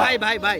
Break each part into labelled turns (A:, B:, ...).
A: ভাই ভাই ভাই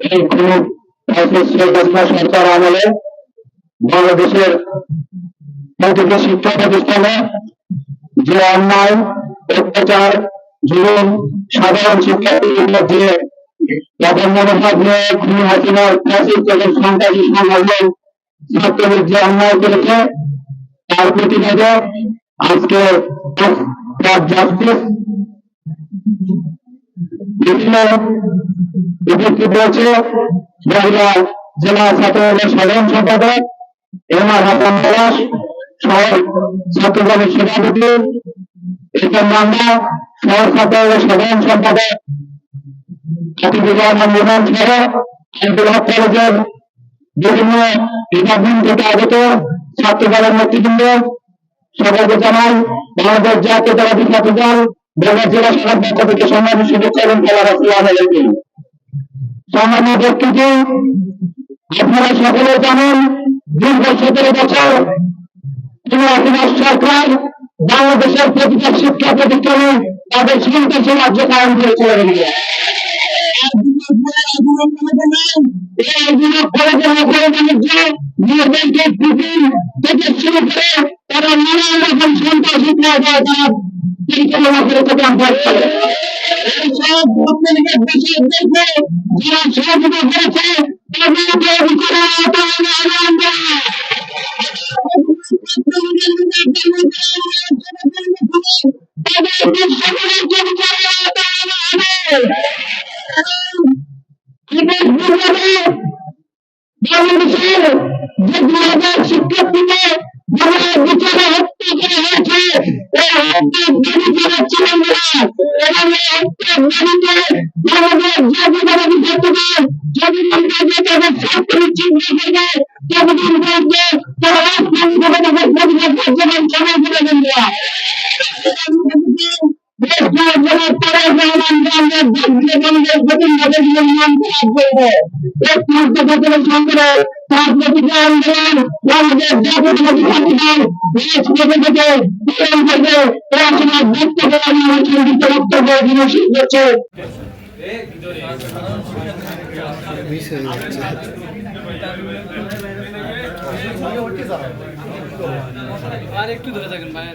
B: এই খুব সরকার আমলে বাংলাদেশের শিক্ষা প্রতিষ্ঠানে যে অন্যায় অত্যাচার, জুলুম, সাধারণ শিক্ষার্থীদের তখন মনোভাব নিয়ে খুনি ফ্যাসিস্ট এবং সন্ত্রাসী ছাত্রদের যে অন্যায় করেছে, তার আজকে জেলা সাধারণ সম্পাদক হাসান ছাত্রদলের সভাপতি এসব মামলা শহর ছাত্রদলের সাধারণ সম্পাদক হাতিবুর রহমান মোহন সহ আন্তর্জাতিক কলেজের বিভিন্ন ডিপার্টমেন্ট থেকে আগত ছাত্রদলের নেতৃবৃন্দ, সবাইকে জানাই, বাংলাদেশ জাতীয়তাবাদী ছাত্র দল বগুড়া জেলা শাখার পক্ষ থেকে সম্মানিত শুভেচ্ছা এবং আসসালাম আলাইকুম সম্মানীয় ব্যক্তিটি আপনারা সকলে জানেন, দীর্ঘ সতেরো বছর হাসিনার সরকার বাংলাদেশের প্রতিটা শিক্ষা প্রতিষ্ঠানে তাদের সন্ত্রাসী রাজ্য কায়ন করে চলে গেল। সন্ত্রাসী সব তাদেরকে সকলের করবে এক মুহূর্ত ভেতরে সংগ্রহ তার প্রতিটা আন্দোলন বাংলাদেশ জাতীয়তাবাদী ছাত্রদল রাজপথে থেকে প্রেরণ করবে পড়াশোনার বক্তব্য আমি সংযুক্ত বক্তব্য
C: আর একটু ধরে থাকেন, ভাই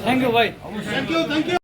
C: থ্যাংক ইউ ভাই থ্যাংক ইউ থ্যাংক ইউ